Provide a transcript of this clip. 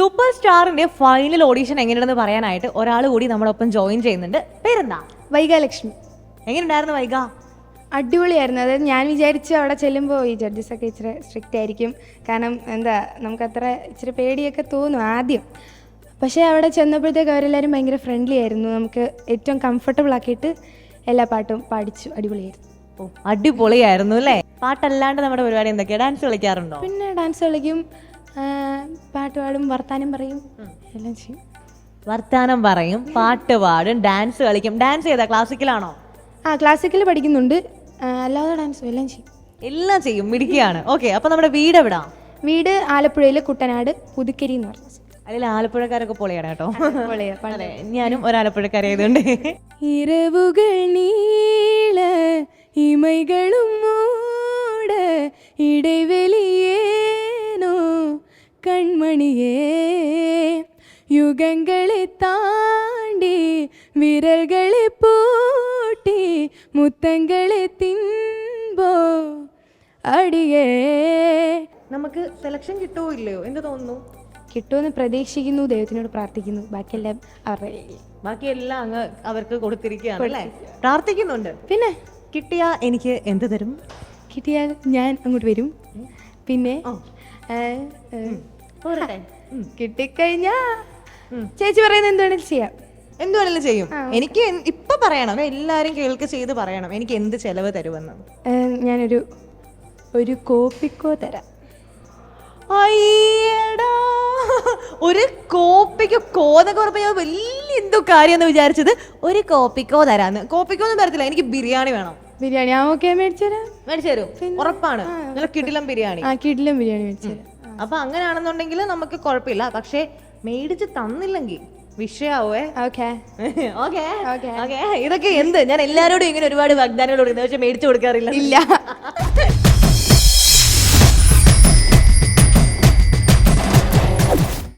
Super സ്റ്റാറിന്റെ final audition എങ്ങനെയാണെന്ന് പറയാനായിട്ട് ഒരാൾ കൂടി നമ്മളൊപ്പം ജോയിൻ ചെയ്യുന്നുണ്ട്. പേരെന്താ? വൈകാലക്ഷ്മി. എങ്ങനെയുണ്ടായിരുന്നു വൈക അടിപൊളിയായിരുന്നു. അതായത് ഞാൻ വിചാരിച്ചു അവിടെ ചെല്ലുമ്പോൾ ഈ ജഡ്ജസൊക്കെ ഇച്ചിരി സ്ട്രിക്റ്റ് ആയിരിക്കും. കാരണം എന്താ നമുക്കത്ര ഇച്ചിരി പേടിയൊക്കെ തോന്നും ആദ്യം. പക്ഷേ അവിടെ ചെന്നപ്പോഴത്തേക്ക് അവരെല്ലാവരും ഭയങ്കര ഫ്രണ്ട്ലി ആയിരുന്നു. നമുക്ക് ഏറ്റവും കംഫർട്ടബിൾ ആക്കിയിട്ട് എല്ലാ പാട്ടും പാടിച്ചു. അടിപൊളിയായിരുന്നു. ഓ, അടിപൊളിയായിരുന്നു അല്ലേ? പാട്ടല്ലാണ്ട് നമ്മുടെ പരിപാടി എന്തൊക്കെയാ? ഡാൻസ് കളിക്കാറുണ്ടോ? പിന്നെ ഡാൻസ് കളിക്കും. പാട്ട് പാടും വർത്താനം പറയും. എല്ലാം ചെയ്യും. വർത്താനം പറയും പാട്ട് പാടും ഡാൻസ് കളിക്കും. ഡാൻസ് ചെയ്താ? ക്ലാസിക്കലാണോ ആ ക്ലാസിക്കൽ പഠിക്കുന്നുണ്ട്. അല്ലാതെ ഡാൻസ് എല്ലാം ചെയ്യും. എല്ലാം ചെയ്യും മിടിക്കുകയാണ് ഓക്കെ അപ്പൊ നമ്മുടെ വീട് എവിടാ? വീട് ആലപ്പുഴയിലെ കുട്ടനാട് പുതുക്കരി എന്ന് പറഞ്ഞു അല്ലെങ്കിൽ ആലപ്പുഴക്കാരൊക്കെ പൊളിയാണ് കേട്ടോ. ഞാനും ഒരു ഇരവുകൾ നീള ഇമകളും ഇടെ മണിയേ യുഗങ്ങളെ താണ്ടി വിരൽകളെ പൂട്ടി മുത്തങ്ങളെ തിൻപോ അടിയേ. നമുക്ക് സെലക്ഷൻ കിട്ടുമോ ഇല്ലയോ? എന്ത് തോന്നുന്നു? കിട്ടുമെന്ന് പ്രതീക്ഷിക്കുന്നു ദൈവത്തിനോട് പ്രാർത്ഥിക്കുന്നു. ബാക്കിയെല്ലാം അവരുടെ ബാക്കിയെല്ലാം അങ്ങ് അവർക്ക് കൊടുത്തിരിക്കുകയാണ് പ്രാർത്ഥിക്കുന്നുണ്ട്. പിന്നെ? കിട്ടിയ എനിക്ക് എന്ത് തരും? കിട്ടിയാൽ ഞാൻ അങ്ങോട്ട് വരും. പിന്നെ കിട്ടിക്കഴിഞ്ഞാ ചേച്ചി പറയുന്നത് എന്ത് വേണേലും ചെയ്യാം. എന്ത് വേണേലും ചെയ്യും. എനിക്ക് ഇപ്പൊ പറയണം. എല്ലാരും കേൾക്ക് ചെയ്ത് പറയണം. എനിക്ക് എന്ത് ചെലവ് തരുമെന്ന് ഞാനൊരു ഒരു കോപ്പിക്കോ തരാം. അയ്യടാ. ഒരു കോപ്പിക്ക് കോന്നൊക്കെ പറഞ്ഞപ്പോ ഞാൻ വലിയ എന്തോ കാര്യമെന്ന് വിചാരിച്ചത് ഒരു കോപ്പിക്കോ തരാന്ന്. കോപ്പിക്കോ ഒന്നും തരത്തില്ല. എനിക്ക് ബിരിയാണി വേണം. ബിരിയാണി. ആ ഓക്കെ മേടിച്ചു തരാം. മേടിച്ചു തരൂ. ഉറപ്പാണ്. നല്ല കിടിലം ബിരിയാണി. ആ കിടിലം ബിരിയാണി മേടിച്ചു തരാം. അപ്പൊ അങ്ങനെയാണെന്നുണ്ടെങ്കിൽ നമുക്ക് കുഴപ്പമില്ല. പക്ഷേ മേടിച്ച് തന്നില്ലെങ്കിൽ വിഷയാവേ. ഓക്കെ. ഓക്കെ. ഓക്കെ. ഇതൊക്കെ എന്ത്? ഞാൻ എല്ലാരോടും ഇങ്ങനെ ഒരുപാട് വാഗ്ദാനങ്ങൾ കൊടുക്കുന്നത് പക്ഷെ മേടിച്ചു കൊടുക്കാറില്ല. ഇല്ല.